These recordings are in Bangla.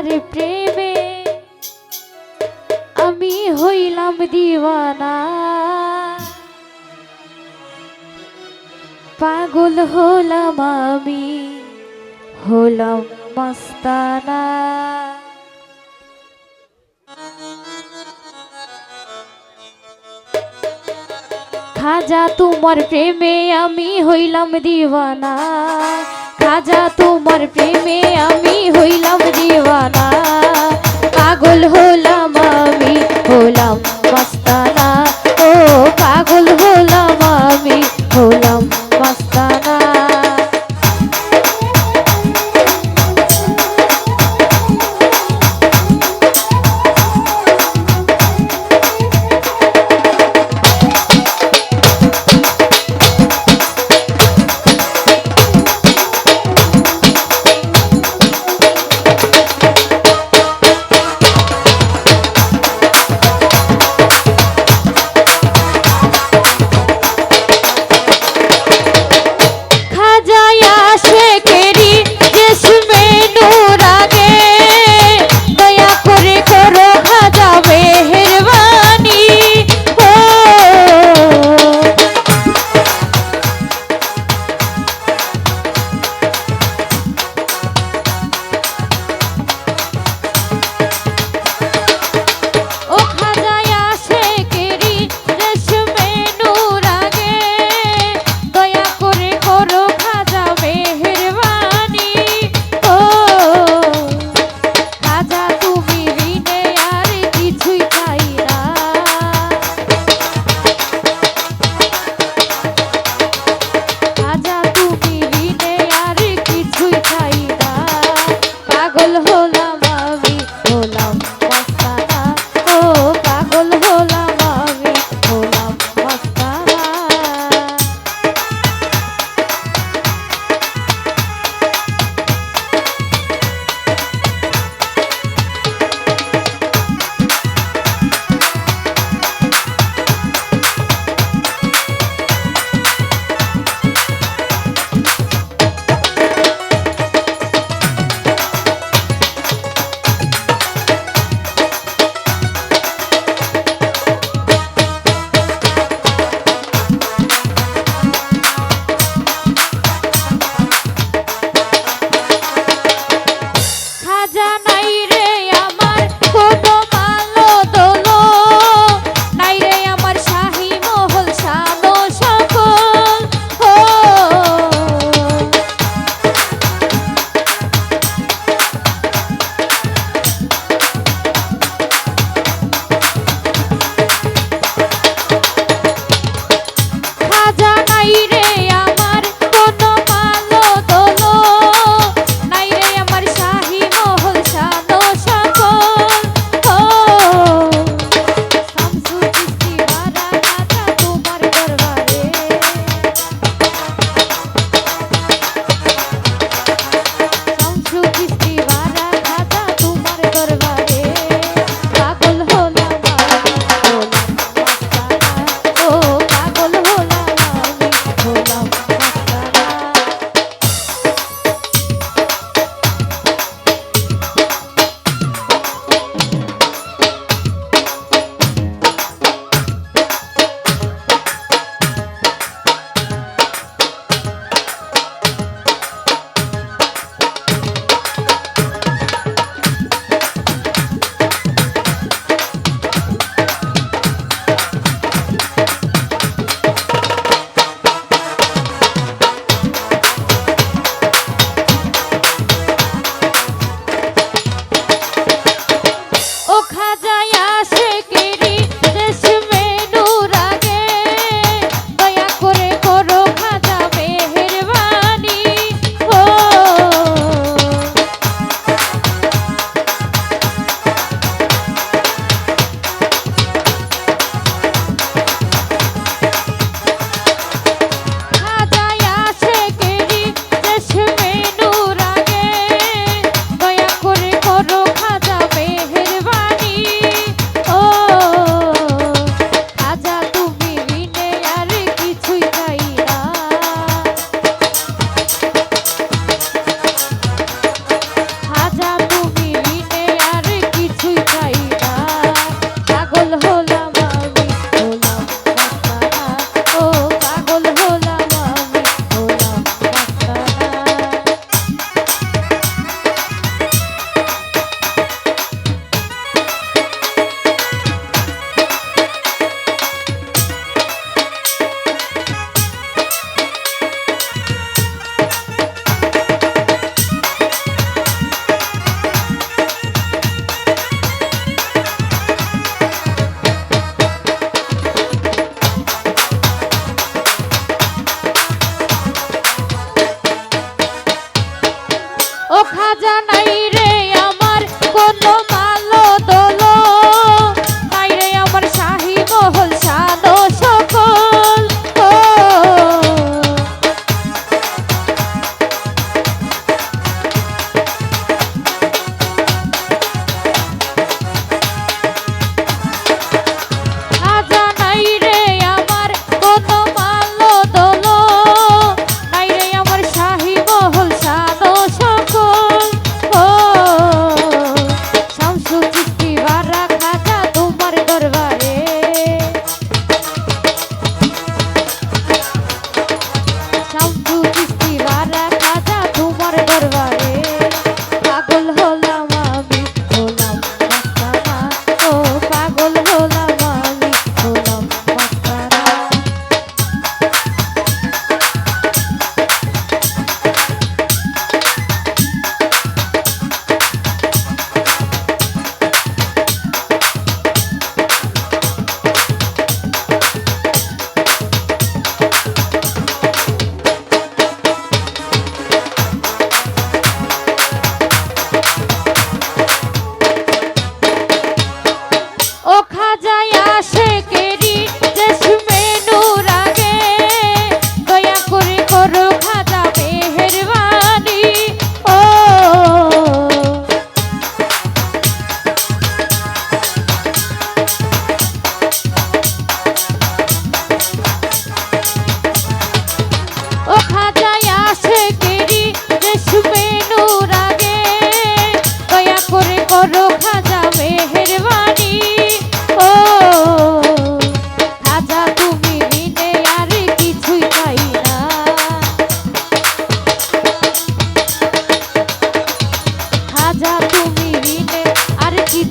তোমার প্রেমে আমি হইলাম দিওয়ানা। পাগল হলাম আমি, হলাম মস্তানা। খাজা, তোমার প্রেমে আমি হইলাম দিওয়ানা। রাজা তোমার প্রেমে আমি হইলাম দিওয়ানা। পাগল হল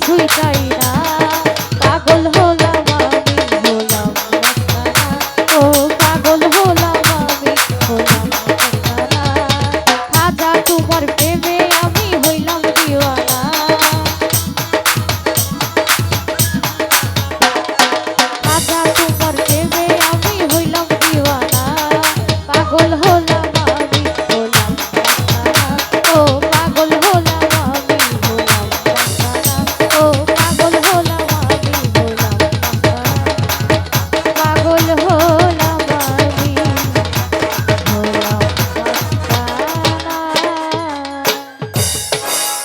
会在意。